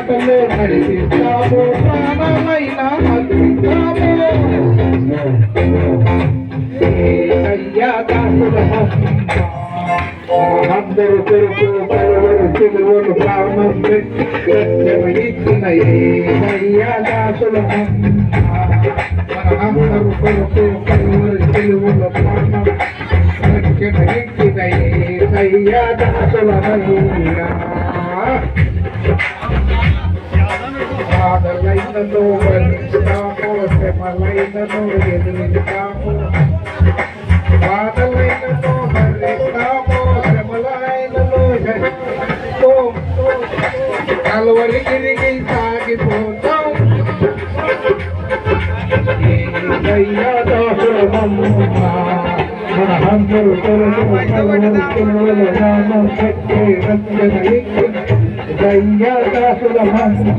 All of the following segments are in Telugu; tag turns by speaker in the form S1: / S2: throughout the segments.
S1: బాటలో నడిపిస్తాము ప్రాణమైన అర్పిస్తాము అయ్యా దాసులము అందరూ కొరకు పలువురు సిలువలు ప్రాణం పెట్టి రక్షణ ఇచ్చిన అయ్యా దాసులము అందరూ కొరకు పలువురు సిలువలు ప్రాణం రక్షణ అయ్యా దాసులమయ్యా బాధలైనను వర్ణిస్తాము శ్రమలైనను ఎదురిస్తాము శ్రమలైనను కలువరి తిరిగి సాగిపోతాం ఏసయ్యా முத்தங்கள் பொருள் முத்தவனம் திருவழகாமம் சற்றே ரத்தனை தையாசுரமங்கள்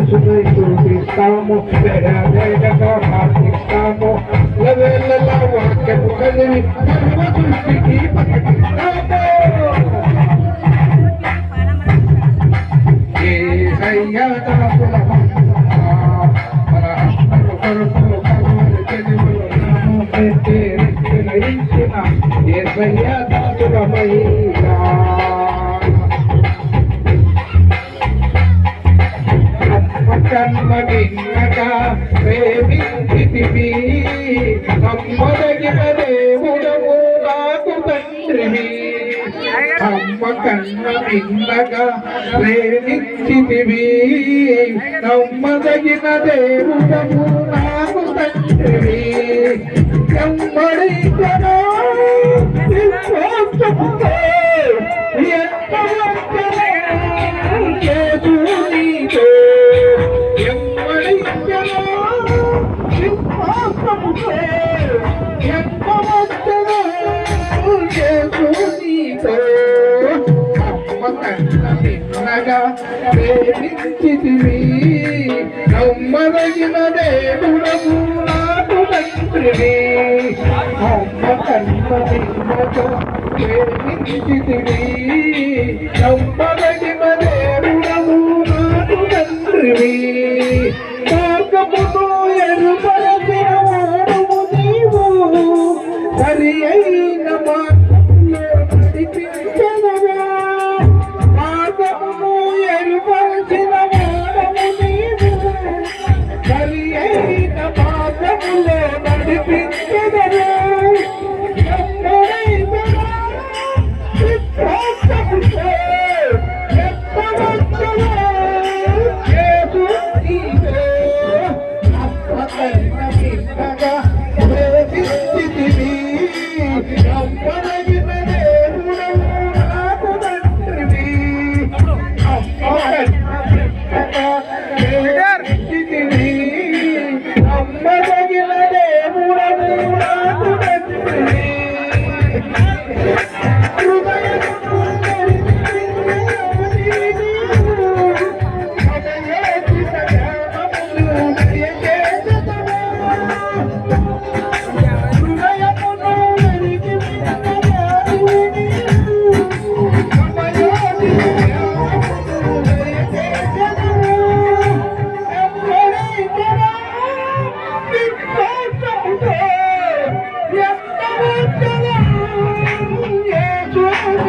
S1: జీవిస్తాం యేసు మనసును చూపిస్తాము వాక్యము కలిగి సర్వ దృష్టికి కన్మగిన్నగా ప్రేమించితివి. అమ్మదగిన దేవుడము నాకు తండ్రివి. అమ్మ కన్న మిన్నగా ప్రేమించితివి. నమ్మదగిన దేవుడము నాకు తండ్రివి. ఎమ్మడికనో నిన్నగా ప్రేమించితివి నమ్మదగిన దేవుడము నాకు తండ్రివి అమ్మ కన్న నిన్నగా ప్రేమించితివి నమ్మదగిన พร้อม
S2: กัน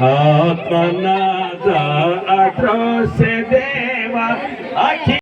S2: હાથના
S3: આખો સે દેવા. આખી